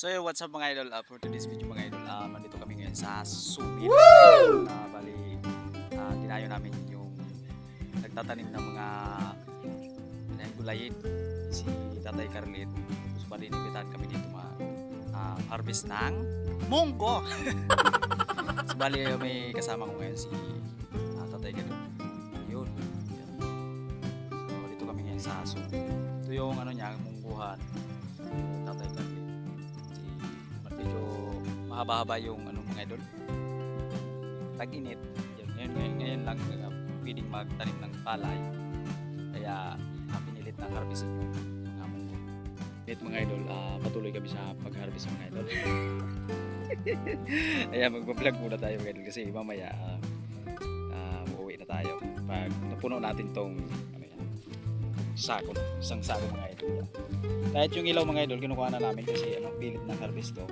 So yun, what's up mga idol? Uh, for today's video mga idol, uh, nandito kami ngayon sa Sumil. Uh, bali, uh, dinayo namin yung nagtatanim ng mga mga gulayin. Si Tatay Carlit. So bali, inibitahan kami dito ma uh, harvest ng munggo. so bali, may kasama ko ngayon si uh, Tatay Carlit. Yun. Yun. So dito kami ngayon sa Sumil. Ito yung ano niya, mungguhan. Mahaba-haba yung ano mga idol? Tag-init Yan, ngayon, ngayon, ngayon lang uh, pwedeng magtanim ng palay. Kaya uh, pinilit na harvestin yung mga munggo Dito mga idol. Ah, patuloy kami sa pag-harvest mga idol. Kaya mag-vlog muna tayo mga idol kasi mamaya uh, uh, uuwi na tayo. Pag napuno natin tong ano yan sako isang sako mga idol. Kahit yung ilaw mga idol, kinukuha na namin kasi ano, pilit ng harvest to.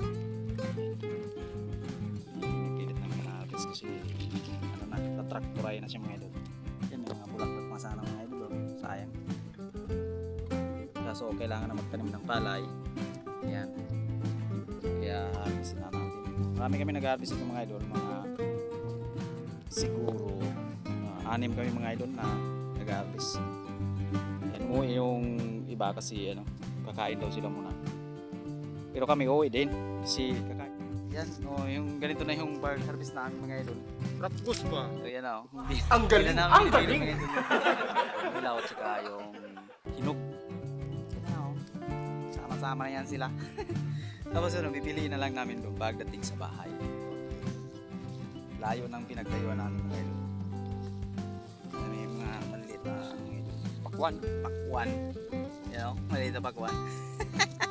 Pilit ng mga harvest kasi ano na, tatrakturay na siya mga idol. Yan may mga bulaklak pa sana mga idol, sayang. Kaso kailangan na magtanim ng palay. Yan. Kaya harvest na natin. Marami kami nag-harvest ito mga idol, mga siguro ah, anim kami mga idol na nag-harvest. Yan mo yung iba kasi ano, kakain daw sila muna. Pero kami uuwi din kasi kakain. Yan, oh, yung ganito na yung bar harvest namin mga idol. Ratgus ba? So yan oh. Hindi, Ang galing! na Ang galing! Ilaw at saka yung hinog. Yan oh. Sama-sama na yan sila. Tapos ano, pipiliin na lang namin doon pagdating sa bahay. Layo ng pinagtayuan namin mga idol. May mga maliliit na. Pakwan. Pakwan. You know, maliit na pakwan.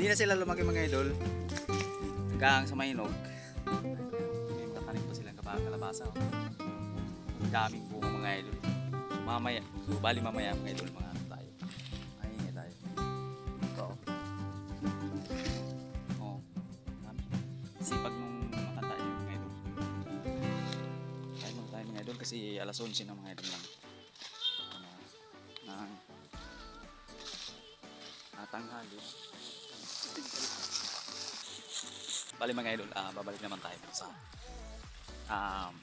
Hindi na sila lumaki mga idol. Hanggang sa mainog. May makatanim pa silang kalabasa. Ang daming bunga mga idol. Mamaya, so, bali mamaya mga idol, mga ano tayo. Ay, hindi tayo. Ito. Oh. Dami. Sipag nung matanda yun mga idol. Kain muna tayo mga idol kasi alas 11 na mga idol lang. Ano, nang natanghali. Bali mga idol, ah, babalik naman tayo sa um,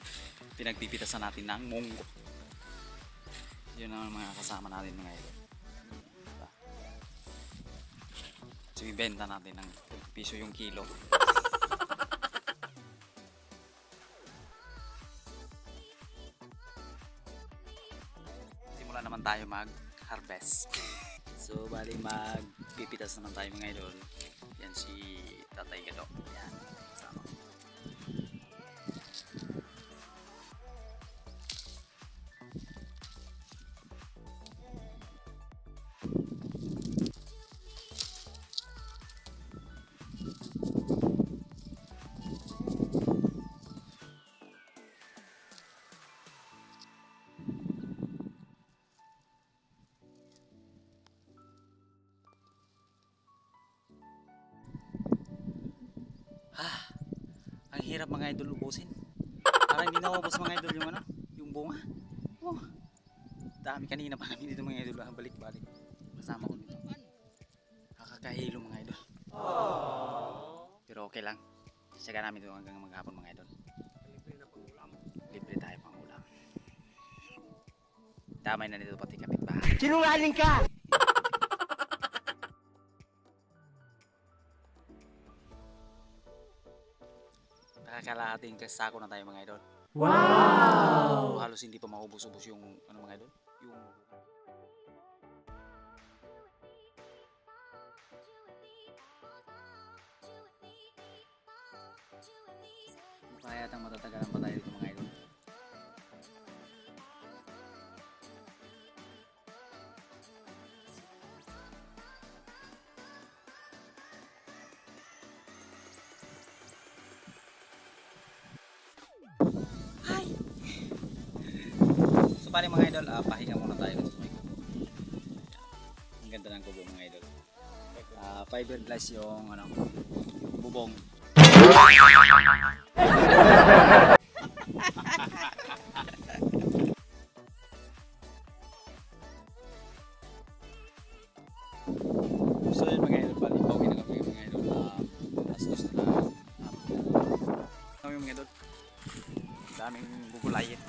pinagpipitasan natin ng munggo. Yun ang mga kasama natin mga idol. Diba? So, ibenta natin ng 20 piso yung kilo. Simula naman tayo mag-harvest. So, bali magpipitas naman tayo mga idol. Yan si Tatay Gado. Yan. Kasama. Ah, ang hirap mga idol ubusin. Parang hindi naubos mga idol yung ano, yung bunga. Oh, dami kanina pa kami dito mga idol, ah, balik-balik. Kasama ko nito. Nakakahilo mga idol. Pero okay lang. Siyaga namin ito hanggang maghapon mga idol. Libre tayo pang ulam. Damay na nito pati kapitbahay. Sinungaling ka! Nakakalahating kasako na tayo mga idol. Wow! halos hindi pa maubos-ubos yung ano mga idol yung mukha yatang matatagalan pa tayo dito mga idol bali mga idol, uh, pahinga muna tayo sa may kubo. Ang ganda ng kubo mga idol. Ah, uh, fiberglass yung ano, bubong. so yun mga idol, bali pauwi na kami mga idol. Ah, uh, astos na. Uh, kami mga idol. Daming bubulayin.